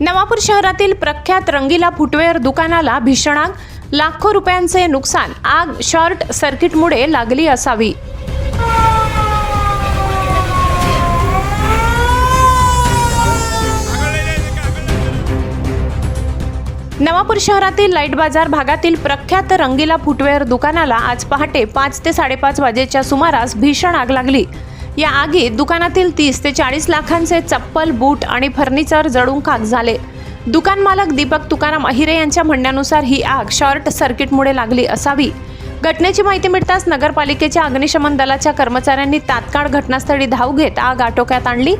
नवापूर शहरातील प्रख्यात रंगीला फुटवेअर दुकानाला भीषण आग लाखो रुपयांचे नुकसान. आग शॉर्ट सर्किटमुळे लागली असावी. नवापूर शहरातील लाइट बाजार भागातील प्रख्यात रंगीला फुटवेअर दुकानाला आज पहाटे पाच ते साडेपाच वाजेच्या सुमारास भीषण आग लागली. या आगीत दुकानातील तीस ते चाळीस लाखांचे चप्पल बूट आणि फर्निचर जळून खाक झाले. दुकान मालक दीपक तुकाराम अहिरे यांच्या म्हणण्यानुसार ही आग शॉर्ट सर्किटमुळे लागली असावी. घटनेची माहिती मिळताच नगरपालिकेच्या अग्निशमन दलाच्या कर्मचाऱ्यांनी तात्काळ घटनास्थळी धाव घेत आग आटोक्यात आणली.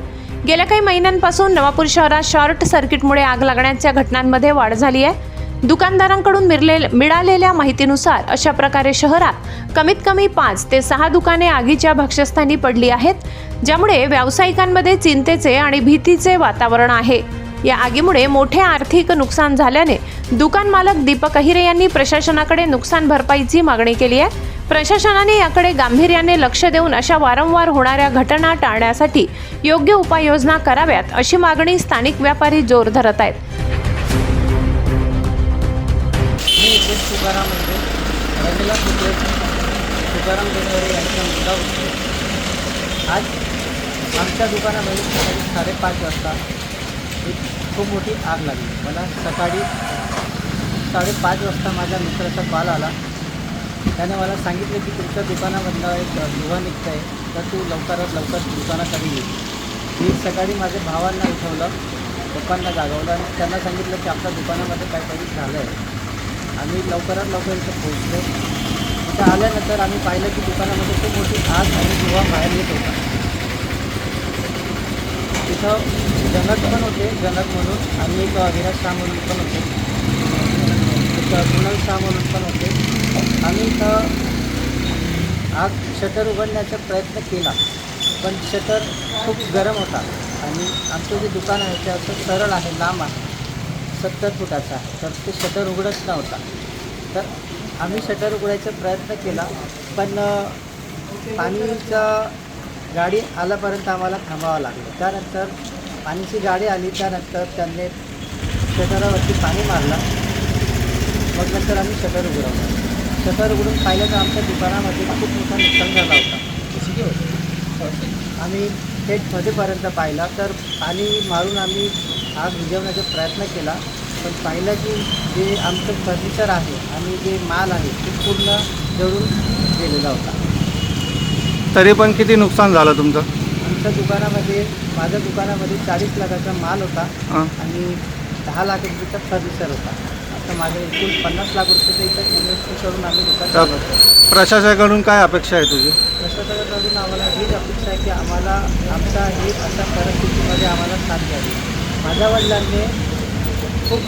गेल्या काही महिन्यांपासून नवापूर शहरात शॉर्ट सर्किटमुळे आग लागण्याच्या घटनांमध्ये वाढ झाली आहे. दुकानदारांकडून मिळालेल्या माहितीनुसार अशा प्रकारे शहरात कमीत कमी पाच ते सहा दुकाने आगीच्या भक्षस्थानी पडली आहेत ज्यामुळे व्यावसायिकांमध्ये चिंतेचे आणि भीतीचे वातावरण आहे. या आगीमुळे मोठे आर्थिक नुकसान झाल्याने दुकान मालक दीपक अहिरे यांनी प्रशासनाकडे नुकसान भरपाईची मागणी केली आहे. प्रशासनाने याकडे गांभीर्याने लक्ष देऊन अशा वारंवार होणाऱ्या घटना टाळण्यासाठी योग्य उपाययोजना कराव्यात अशी मागणी स्थानिक व्यापारी जोर धरत आहेत. तुकाराम म्हणजे. रंगला पुतळे तुकाराम देणवरे यांचा मुलगा होतो. आज आमच्या दुकानामध्ये सकाळी साडेपाच वाजता एक खूप मोठी आग लागली. मला सकाळी साडेपाच वाजता माझ्या मित्राचा कॉल आला. त्याने मला सांगितलं की तुमच्या दुकानामधलं एक धुवा निघत आहे तर तू लवकरात लवकर दुकानाकडे ये. मी सकाळी माझ्या भावांना उठवलं पप्पांना जागवलं आणि त्यांना सांगितलं की आपल्या दुकानामध्ये काहीतरी झालं आहे आम्ही लवकरात लवकर इथं पोहोचलो. इथं आल्यानंतर आम्ही पाहिलं की दुकानामध्ये खूप मोठी आग आणि धुवा बाहेर येत होता. तिथं जनक पण होते जनक म्हणून आणि एक विराज शाह म्हणून पण होते. एक कुणाल शाह म्हणून पण होते. आम्ही इथं आग शटर उघडण्याचा प्रयत्न केला पण शटर खूप गरम होता आणि आमचं जे दुकान आहे ते असं सरळ आहे लांब आहे. सत्तर फुटाचा. आहे तर ते शटर उघडत नव्हता. तर आम्ही शटर उघडायचा प्रयत्न केला पण पाणीचा गाडी आल्यापर्यंत आम्हाला थांबावं लागलं. त्यानंतर पाणीची गाडी आली त्यानंतर त्यांनी शटरावरती पाणी मारलं. मग नंतर आम्ही शटर उघडवलं. शटर उघडून पाहिलं तर आमच्या दुकानामध्ये खूप मोठा नुकसान झाला होता. आम्ही थेट मध्येपर्यंत पाहिला तर पाणी मारून आम्ही आग विझवण्याचा प्रयत्न केला पण पाहिलं की जे आमचं फर्निचर आहे आणि जे माल आहे ते पूर्ण जळून गेलेला होता. तरी पण किती नुकसान झालं तुमचं? आमच्या दुकानामध्ये माझ्या दुकानामध्ये चाळीस लाखाचा माल होता हां. आणि दहा लाख रुपयेचा फर्निचर होता. आता माझ्या एकूण पन्नास लाख रुपयाचं इथं इन्व्हेस्टमेंट करून आम्ही दुकान तर- चालवतो. प्रशासनाकडून काय अपेक्षा आहे तुझी? प्रशासनाकडून आम्हाला हीच अपेक्षा आहे की आम्हाला आमचा हे अशा परिस्थितीमध्ये आम्हाला साथ द्यावी. माझ्या वडिलांनी खूप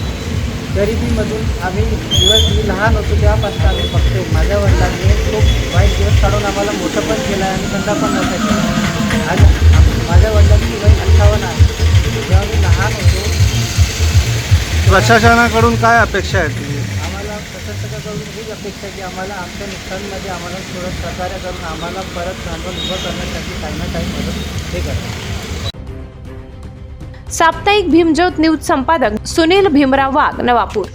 गरिबीमधून आम्ही दिवस मी लहान होतो तेव्हापासून आम्ही बघतोय. माझ्या वडिलांनी खूप वाईट दिवस काढून आम्हाला मोठं पण केलं आहे आणि धंदा पण मोठा केला आज माझ्या वडिलांची वय अठ्ठावन्न आहे. जेव्हा मी लहान होतो प्रशासनाकडून काय अपेक्षा आहे तुझी? आम्हाला प्रशासकाकडून हीच अपेक्षा आहे की आम्हाला आमच्या नुकसानमध्ये आम्हाला थोडं सहकार्य करून आम्हाला परत भांडवल उभं करण्यासाठी काही ना काही मदत हे करा. साप्ताहिक भीमज्योत न्यूज संपादक सुनील भीमराव वाघ नवापूर.